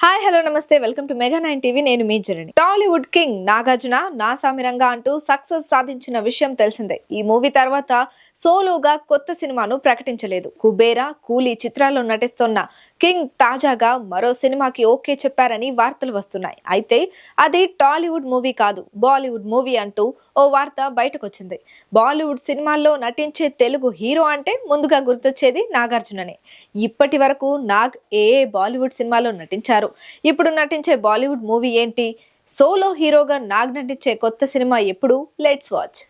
Hi hello నమస్తే. Welcome to mega nine TV నేను మీ జరణి టాలీవుడ్ కింగ్ నాగార్జున నా సామిరంగా అంటూ సక్సెస్ సాధించిన విషయం తెలిసిందే. ఈ మూవీ తర్వాత సోలోగా కొత్త సినిమాను ప్రకటించలేదు. కుబేరా కూలీ చిత్రాల్లో నటిస్తున్న కింగ్ తాజాగా మరో సినిమాకి ఓకే చెప్పారని వార్తలు వస్తున్నాయి. అయితే అది టాలీవుడ్ మూవీ కాదు బాలీవుడ్ మూవీ అంటూ ఓ వార్త బయటకొచ్చింది. బాలీవుడ్ సినిమాల్లో నటించే తెలుగు హీరో అంటే ముందుగా గుర్తొచ్చేది నాగార్జుననే. ఇప్పటి వరకు నాగ్ ఏ ఏ బాలీవుడ్ సినిమాలో నటించారు? ఇప్పుడు నటించే బాలీవుడ్ మూవీ ఏంటి? సోలో హీరోగా నాగ్ నటించే కొత్త సినిమా ఎప్పుడు? Let's watch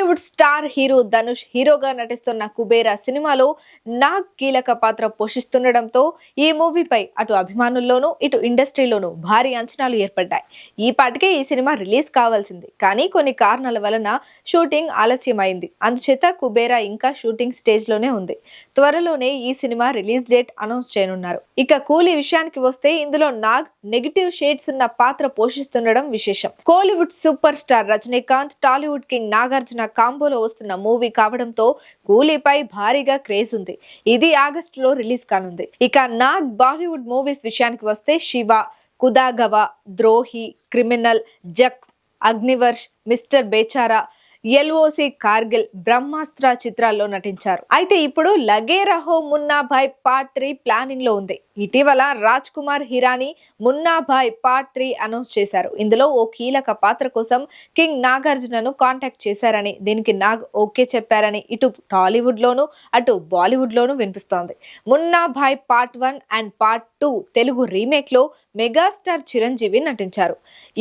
Tollywood star hero Dhanush హీరోగా నటిస్తున్న కుబేరా సినిమాలో నాగ్ కీలక పాత్ర పోషిస్తుండటంతో ఈ మూవీపై అటు అభిమానుల్లోనూ ఇటు ఇండస్ట్రీలోనూ భారీ అంచనాలు ఏర్పడ్డాయి. ఈ పాటికే ఈ సినిమా రిలీజ్ కావాల్సింది. కానీ కొన్ని కారణాల వలన షూటింగ్ ఆలస్యమైంది. అందుచేత కుబేరా ఇంకా షూటింగ్ స్టేజ్లోనే ఉంది. త్వరలోనే ఈ సినిమా రిలీజ్ డేట్ అనౌన్స్ చేయనున్నారు. ఇక కూలీ విషయానికి వస్తే ఇందులో నాగ్ నెగిటివ్ షేడ్స్ ఉన్న పాత్ర పోషిస్తుండడం విశేషం. Kollywood super star Rajinikanth Tollywood king Nagarjuna కాంబోలో వస్తున్న మూవీ కావడంతో కూలీపై భారీగా క్రేజ్ ఉంది. ఇది ఆగస్టులో రిలీజ్ కానుంది. ఇక నాగ్ బాలీవుడ్ మూవీస్ విషయానికి వస్తే శివ కుదాగవ ద్రోహి క్రిమినల్ జక్ అగ్నివర్ష్ మిస్టర్ బేచారా ఎల్ఓసి కార్గిల్ బ్రహ్మాస్త్ర చిత్రాల్లో నటించారు. అయితే ఇప్పుడు లగే రహో మున్నాభాయ్ పార్ట్ త్రీ ప్లానింగ్లో ఉంది. ఇటీవల Raj Kumar Hirani Munnabhai part three announce చేశారు. ఇందులో ఓ కీలక పాత్ర కోసం కింగ్ నాగార్జునను కాంటాక్ట్ చేశారని దీనికి నాగ్ ఓకే చెప్పారని ఇటు టాలీవుడ్ లోను అటు బాలీవుడ్ లోను వినిపిస్తోంది. Munna Bhai part one and part two Telugu రీమేక్లో megastar Chiranjeevi నటించారు.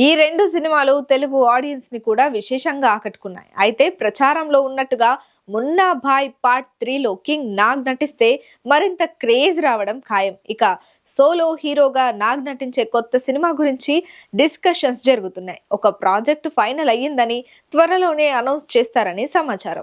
ఈ రెండు సినిమాలు తెలుగు ఆడియన్స్ని కూడా విశేషంగా ఆకట్టుకున్నాయి. అయితే ప్రచారంలో ఉన్నట్టుగా మున్నా భాయ్ పార్ట్ త్రీలో కింగ్ నాగ్ నటిస్తే మరింత క్రేజ్ రావడం ఖాయం. ఇక సోలో హీరోగా నాగ్ నటించే కొత్త సినిమా గురించి డిస్కషన్స్ జరుగుతున్నాయి. ఒక ప్రాజెక్ట్ ఫైనల్ అయ్యిందని త్వరలోనే అనౌన్స్ చేస్తారని సమాచారం.